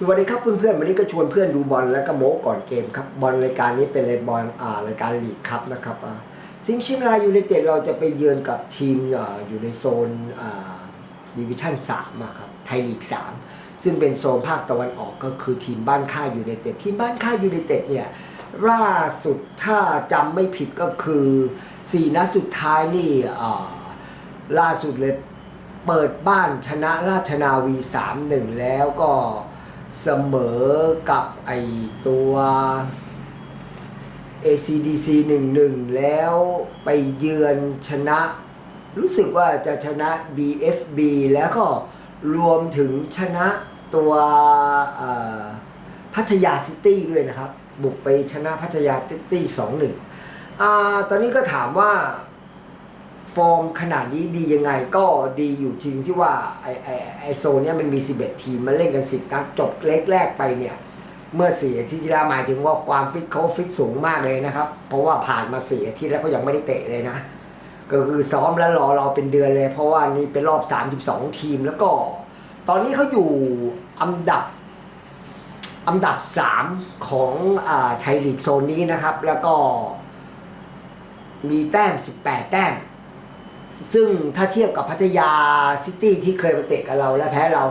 สวัสดีครับเพื่อนๆวันนี้ก็ชวนเพื่อนดูบอลแล้วก็โม้ก่อนเกมครับบอลรายการนี้เป็นรายบอลอ่ารายการลีกครับนะครับอ่าซิงชียงรายยูไนเต็ดเราจะไปเยือนกับทีมอ่าอยู่ในโซนอ่าดิวิชั่น3อะครับไทยลีก 3 ซึ่งเป็นโซนภาคตะวันออกก็คือทีมบ้านค่ายยูไนเต็ดทีมบ้านค่ายยูไนเต็ดเนี่ยล่าสุดถ้าจำไม่ผิดก็คือ 4นัดสุดท้ายนี่อ่าล่าสุดเลยเปิดบ้านชนะราชนาวี 3-1 แล้วก็ เสมอกับไอตัว ACDC 1-1 แล้วไปเยือนชนะ รู้สึกว่าจะชนะ BFB แล้วก็รวมถึงชนะตัวพัทยาซิตี้ด้วยนะครับ บุกไปชนะพัทยาซิตี้2-1อ่าตอนนี้ก็ถามว่า ฟอร์มขนาดนี้ดียังไงก็ดีอยู่จริงที่ว่าไอไอไอโซนเนี้ยมันมี 11 ทีมมันเล่นกัน 10นัดจบเล็กแรกไปเนี่ย เมื่อเสียที่ที่แล้วหมายถึงว่าความฟิตเขาฟิตสูงมากเลยนะครับ เพราะว่าผ่านมาเสียที่แล้วก็ยังไม่ได้เตะเลยนะ ก็คือซ้อมแล้วรอเราเป็นเดือนเลย เพราะว่านี่เป็นรอบ 32 ทีมแล้วก็ ตอนนี้เขาอยู่อันดับอันดับ 3 ของอาไทยลีกโซนนี้นะครับ แล้วก็มีแต้ม 18 แต้ม ซึ่งถ้าเทียบกับพัทยาซิตี้ที่เคยมาเตะกับเราและแพ้เรา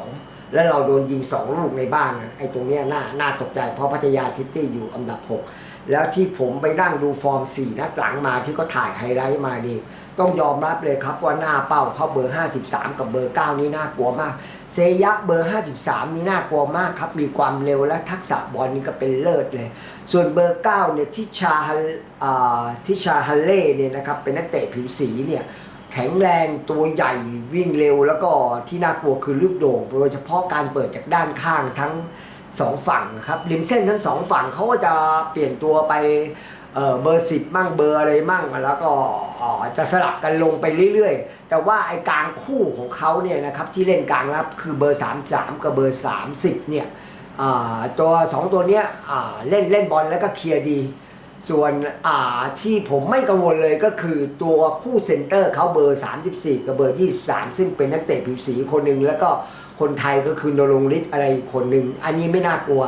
5-2 แล้วเราโดนยิง 2 ลูกในบ้านนะไอ้ตรงเนี้ยน่าน่าตกใจเพราะพัทยาซิตี้อยู่อันดับ 6 แล้วที่ผมไปนั่งดูฟอร์ม 4 นัดหลังมาที่ก็ถ่ายไฮไลท์มาดี ต้องยอมรับเลยครับว่าหน้าเป้าเขาเบอร์ 53 กับเบอร์ 9 นี่น่ากลัวมาก เซยะเบอร์ 53 นี่น่ากลัวมากครับ มีความเร็วและทักษะบอลนี่ก็เป็นเลิศเลย ส่วนเบอร์ 9 เนี่ยทิชาฮัลอ่าทิชาฮัลเล่เนี่ยนะครับเป็นนักเตะผิวสีเนี่ยแข็งแรงตัวใหญ่วิ่งเร็วแล้วก็ที่น่ากลัวคือลูกโด่งโดยเฉพาะการเปิดจากด้านข้างทั้งสองฝั่งครับริมเส้นทั้งสองฝั่งเขาก็จะเปลี่ยนตัวไป เออเบอร์สิบมั่งเบอร์อะไรมั่งแล้วก็จะสลับกันลงไปเรื่อยๆ แต่ว่าไอ้กลางคู่ของเขาเนี่ยนะครับที่เล่นกลางรับคือเบอร์33กับเบอร์30เนี่ยตัวสองตัวเนี้ยเล่นเล่นบอลแล้วก็เคลียร์ดี ส่วนที่ผมไม่กังวลเลยก็คือตัวคู่เซนเตอร์เขาเบอร์ 34 กับเบอร์ 23 ซึ่งเป็นนักเตะผิวสีคนหนึ่งแล้วก็คนไทยก็คือนรงฤทธิ์อะไรอีกคนหนึ่งอันนี้ไม่น่ากลัว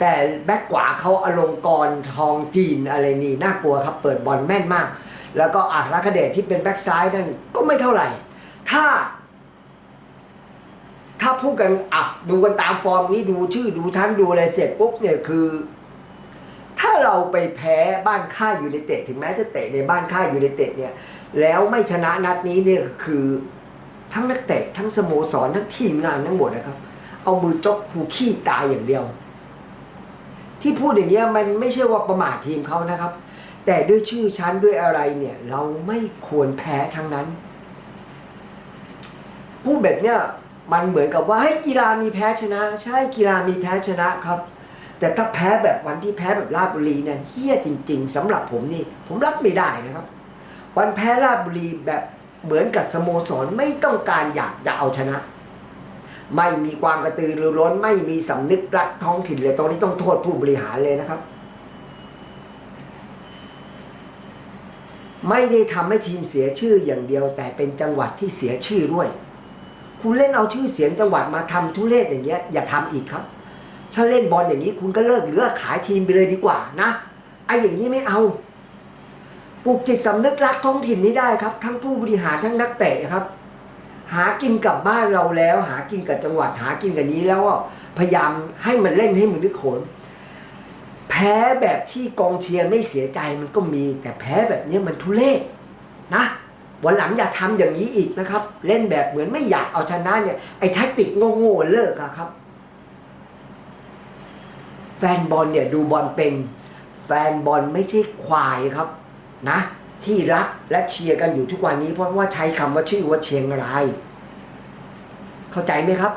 แต่แบ็กขวาเขาอลงกรทองจีนอะไรนี่น่ากลัวครับเปิดบอลแม่นมาก แล้วก็อัครคเดชที่เป็นแบ็กซ้ายนั่นก็ไม่เท่าไหร่ ถ้า ถ้าพูดกันอะดูกันตามฟอร์มนี้ดูชื่อดูชั้นดูอะไรเสร็จปุ๊บเนี่ยคือ ถ้าเราไปแพ้บ้านค่ายยูไนเต็ดถึงแม้จะเตะในบ้านค่ายยูไนเต็ดเนี่ย แล้วไม่ชนะนัดนี้เนี่ยคือทั้งนักเตะทั้งสโมสรทั้งทีมงานทั้งหมดนะครับ เอามือจกหูขี้ตายอย่างเดียว ที่พูดอย่างเงี้ยมันไม่ใช่ว่าประมาททีมเขานะครับ แต่ด้วยชื่อชั้นด้วยอะไรเนี่ย เราไม่ควรแพ้ทั้งนั้น พูดแบบเนี้ยมันเหมือนกับว่าให้กีฬามีแพ้ชนะ ใช่กีฬามีแพ้ชนะครับ แต่ถ้าแพ้แบบวันที่แพ้แบบราชบุรีเนี่ยเฮี้ยจริง ๆสำหรับผมนี่ ผมรับไม่ได้นะครับ วันแพ้ราชบุรีแบบเหมือนกับสโมสรไม่ต้องการอยากจะเอาชนะ ไม่มีความกระตือรือร้น ไม่มีสำนึกรักท้องถิ่นเลยตรงนี้ต้องโทษผู้บริหารเลยนะครับ ไม่ได้ทำให้ทีมเสียชื่ออย่างเดียว แต่เป็นจังหวัดที่เสียชื่อด้วย คุณเล่นเอาชื่อเสียงจังหวัดมาทำทุเรศอย่างเงี้ย อย่าทำอีกครับ ถ้าเล่นบอลอย่างนี้คุณก็เลิกหรือขายทีมไปเลยดีกว่านะไอ้อย่างนี้ไม่เอาปลูกจิตสำนึกรักท้องถิ่นนี้ได้ครับ ทั้งผู้บริหารทั้งนักเตะครับ หากินกับบ้านเราแล้ว หากินกับจังหวัดหากินกับนี้แล้วพยายามให้มันเล่นให้มันนึกโขน แพ้แบบที่กองเชียร์ไม่เสียใจมันก็มี แต่แพ้แบบนี้มันทุเรศนะวันหลังอย่าทำอย่างนี้อีกนะครับ เล่นแบบเหมือนไม่อยากเอาชนะเนี่ยไอ้แท็กติกโง่ๆเลิกอะครับ แฟนบอลเนี่ยดูบอลเป็น แฟนบอลไม่ใช่ควายครับนะ ที่รักและเชียร์กันอยู่ทุกวันนี้เพราะว่าใช้คำว่าชื่อว่าเชียงราย เข้าใจไหมครับ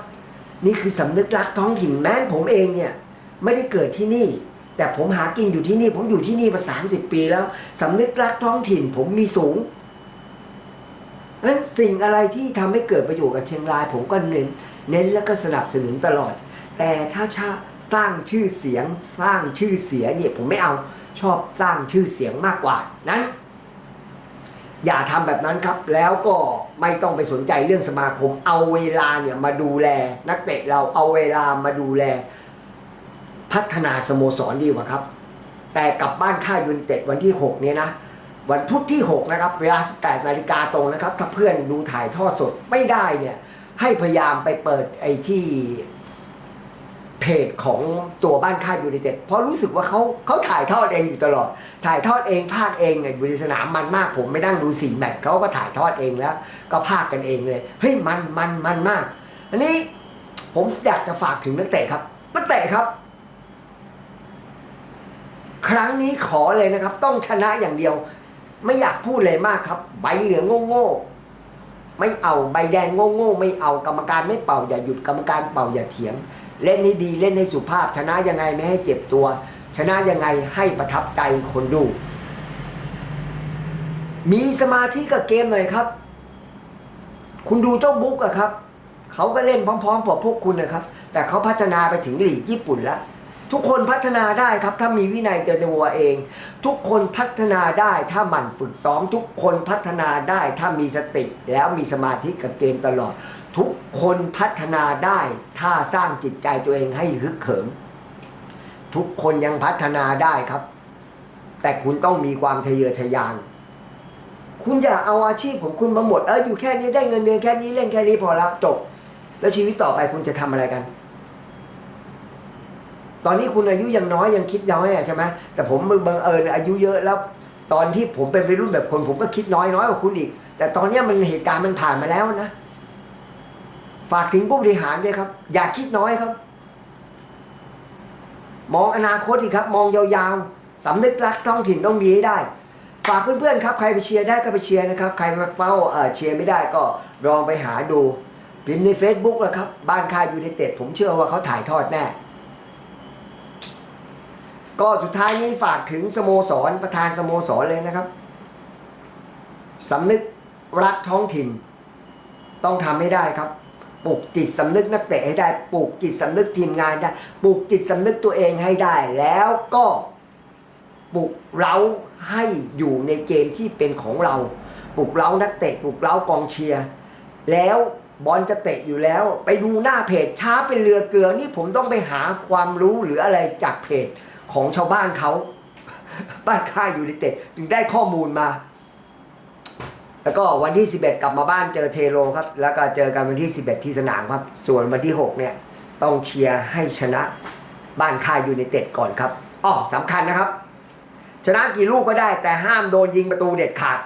นี่คือสำนึกรักท้องถิ่นแม้นผมเองเนี่ยไม่ได้เกิดที่นี่ แต่ผมหากินอยู่ที่นี่ ผมอยู่ที่นี่มาสามสิบปีแล้วสำนึกรักท้องถิ่นผมมีสูงนั้นสิ่งอะไรที่ทำให้เกิดประโยชน์กับเชียงราย ผมก็เน้นเน้นแล้วก็สนับสนุนตลอด แต่ถ้าชาสร้างชื่อเสียงสร้างชื่อเสียเนี่ยผมไม่เอาชอบสร้างชื่อเสียงมากกว่านั้น อย่าทำแบบนั้นครับ แล้วก็ไม่ต้องไปสนใจเรื่องสมาคม เอาเวลาเนี่ยมาดูแล นักเตะเราเอาเวลามาดูแล พัฒนาสโมสรดีกว่าครับ แต่กลับบ้านค่ายยูไนเต็ดวันที่ 6 เนี่ยนะวันพุธที่ 6 นะครับ เวลา 18นาฬิกาตรงนะครับ ถ้าเพื่อนดูถ่ายทอดสดไม่ได้เนี่ย ให้พยายามไปเปิดไอ้ที่ เพจของตัวบ้านค่ายยูไนเต็ดเพราะรู้สึกว่าเขาเขาถ่ายทอดเองอยู่ตลอด ถ่ายทอดเองภาคเองไงอยู่ในสนามมันมากผมไม่นั่งดูสี่แมตช์เขาก็ถ่ายทอดเองแล้ว ก็ภาคกันเองเลยเฮ้ยมันมันมันมาก อันนี้ผมอยากจะฝากถึงนักเตะครับนักเตะครับ ครั้งนี้ขอเลยนะครับ ต้องชนะอย่างเดียว ไม่อยากพูดเลยมากครับ ใบเหลืองโง่ๆ ไม่เอาใบแดงโง่ๆไม่เอากรรมการไม่เป่าอย่าหยุดกรรมการเป่าอย่าเถียง เล่นให้ดีเล่นให้สุภาพ ชนะยังไงไม่ให้เจ็บตัว ชนะยังไงให้ประทับใจคนดู มีสมาธิกับเกมหน่อยครับ คุณดูเจ้าบุ๊กอะครับ เขาก็เล่นพร้อมๆกับพวกคุณนะครับ แต่เขาพัฒนาไปถึงหลีกญี่ปุ่นแล้ว ทุกคนพัฒนาได้ครับ ถ้ามีวินัยเตัวเอง ทุกคนพัฒนาได้ถ้าหมั่นฝึกซ้อม ทุกคนพัฒนาได้ถ้ามีสติ แล้วมีสมาธิกับเกมตลอด ทุกคนพัฒนาได้ถ้าสร้างจิตใจตัวเองให้ฮึกเหิมทุกคนยังพัฒนาได้ครับ แต่คุณต้องมีความทะเยอทะยาน คุณอย่าเอาอาชีพของคุณมาหมดเอออยู่แค่นี้ได้เงินเดือนแค่นี้เล่นแค่นี้พอแล้วจบ แล้วชีวิตต่อไปคุณจะทำอะไรกัน ตอนนี้คุณอายุยังน้อยยังคิดน้อยอะใช่ไหมแต่ผมบังเอิญอายุเยอะแล้ว ตอนที่ผมเป็นวัยรุ่นแบบคนผมก็คิดน้อยน้อยกว่าคุณอีก แต่ตอนนี้มันเหตุการณ์มันผ่านมาแล้วนะ ฝากถึงผู้บริหารด้วยครับ อย่าคิดน้อยครับ มองอนาคตอีกครับ มองยาวๆสำนึกรักท้องถิ่นต้องมีให้ได้ ฝากเพื่อนๆครับ ใครไปเชียร์ได้ก็ไปเชียร์นะครับ ใครมาเฝ้าเออเชียร์ไม่ได้ก็ลองไปหาดูพิมพ์ใน Facebook นะครับ บ้านค่ายยูไนเต็ดผมเชื่อว่าเขาถ่ายทอดแน่ ก็สุดท้ายนี้ฝากถึงสโมสรประธานสโมสรเลยนะครับสำนึกรักท้องถิ่น ต้องทำให้ได้ครับปลูกจิตสำนึกนักเตะให้ได้ปลูกจิตสำนึกทีมงานได้ปลูกจิตสำนึกตัวเองให้ได้ แล้วก็ปลุกเราให้อยู่ในเกมที่เป็นของเราปลุกเรานักเตะปลุกเรากองเชียร์แล้วบอลจะเตะอยู่แล้ว ไปดูหน้าเพจช้าเป็นเรือเกลือนี่ผมต้องไปหาความรู้หรืออะไรจากเพจ ของชาวบ้านเขาบ้านค่ายยูนิเต็ดถึงได้ข้อมูลมา แล้วก็วันที่ 11 กลับมาบ้านเจอเทโรครับ แล้วก็เจอกันวันที่ 11 ที่สนามครับ ส่วนวันที่ 6 เนี่ย ต้องเชียร์ให้ชนะบ้านค่ายยูนิเต็ดก่อนครับอ๋อสำคัญนะครับ ชนะกี่ลูกก็ได้แต่ห้ามโดนยิงประตูเด็ดขาด